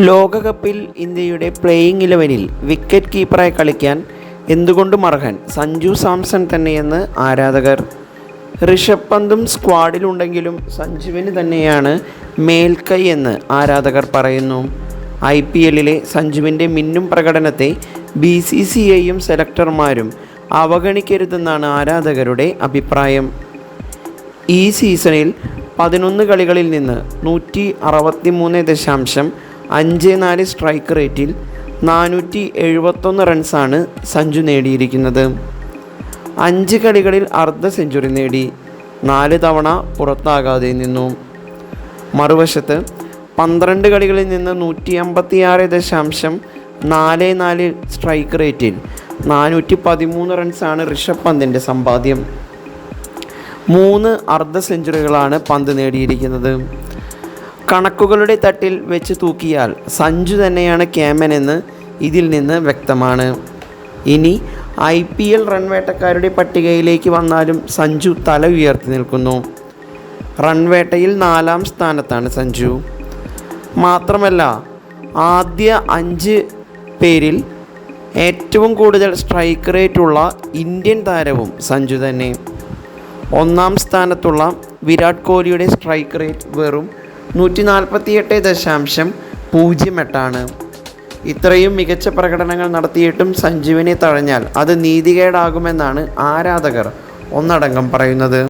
ലോകകപ്പിൽ ഇന്ത്യയുടെ പ്ലേയിങ് ഇലവനിൽ വിക്കറ്റ് കീപ്പറായി കളിക്കാൻ എന്തുകൊണ്ടും അർഹൻ സഞ്ജു സാംസൺ തന്നെയെന്ന് ആരാധകർ? ഋഷഭ് പന്തും സ്ക്വാഡിലുണ്ടെങ്കിലും സഞ്ജുവിന് തന്നെയാണ് മേൽക്കൈ എന്ന് ആരാധകർ പറയുന്നു. ഐ പി എല്ലിലെ സഞ്ജുവിന്റെ മിന്നും പ്രകടനത്തെ ബി സി സി ഐയും സെലക്ടർമാരും അവഗണിക്കരുതെന്നാണ് ആരാധകരുടെ അഭിപ്രായം. ഈ സീസണിൽ പതിനൊന്ന് കളികളിൽ നിന്ന് നൂറ്റി അറുപത്തി മൂന്ന് ദശാംശം അഞ്ച് നാല് സ്ട്രൈക്ക് റേറ്റിൽ നാനൂറ്റി എഴുപത്തൊന്ന് റൺസാണ് സഞ്ജു നേടിയിരിക്കുന്നത്. അഞ്ച് കളികളിൽ അർദ്ധ സെഞ്ചുറി നേടി നാല് തവണ പുറത്താകാതെ നിന്നു. മറുവശത്ത് പന്ത്രണ്ട് കളികളിൽ നിന്ന് നൂറ്റി അമ്പത്തിയാറ് ദശാംശം നാല് നാല് സ്ട്രൈക്ക് റേറ്റിൽ നാനൂറ്റി പതിമൂന്ന് റൺസാണ് ഋഷഭ് പന്തിന്റെ സമ്പാദ്യം. മൂന്ന് അർദ്ധ സെഞ്ചുറികളാണ് പന്ത് നേടിയിരിക്കുന്നത്. കണക്കുകളുടെ തട്ടിൽ വെച്ച് തൂക്കിയാൽ സഞ്ജു തന്നെയാണ് ക്യാമൻ എന്ന് ഇതിൽ നിന്ന് വ്യക്തമാണ്. ഇനി ഐ പി എൽ റൺവേട്ടക്കാരുടെ പട്ടികയിലേക്ക് വന്നാലും സഞ്ജു തല ഉയർത്തി നിൽക്കുന്നു. റൺവേട്ടയിൽ നാലാം സ്ഥാനത്താണ് സഞ്ജു. മാത്രമല്ല ആദ്യ അഞ്ച് പേരിൽ ഏറ്റവും കൂടുതൽ സ്ട്രൈക്ക് റേറ്റുള്ള ഇന്ത്യൻ താരവും സഞ്ജു തന്നെ. ഒന്നാം സ്ഥാനത്തുള്ള വിരാട് കോഹ്ലിയുടെ സ്ട്രൈക്ക് റേറ്റ് വെറും നൂറ്റി നാൽപ്പത്തിയെട്ട് ദശാംശം പൂജ്യം എട്ടാണ്. ഇത്രയും മികച്ച പ്രകടനങ്ങൾ നടത്തിയിട്ടും സഞ്ജീവിനെ തഴഞ്ഞാൽ അത് നീതികേടാകുമെന്നാണ് ആരാധകർ ഒന്നടങ്കം പറയുന്നത്.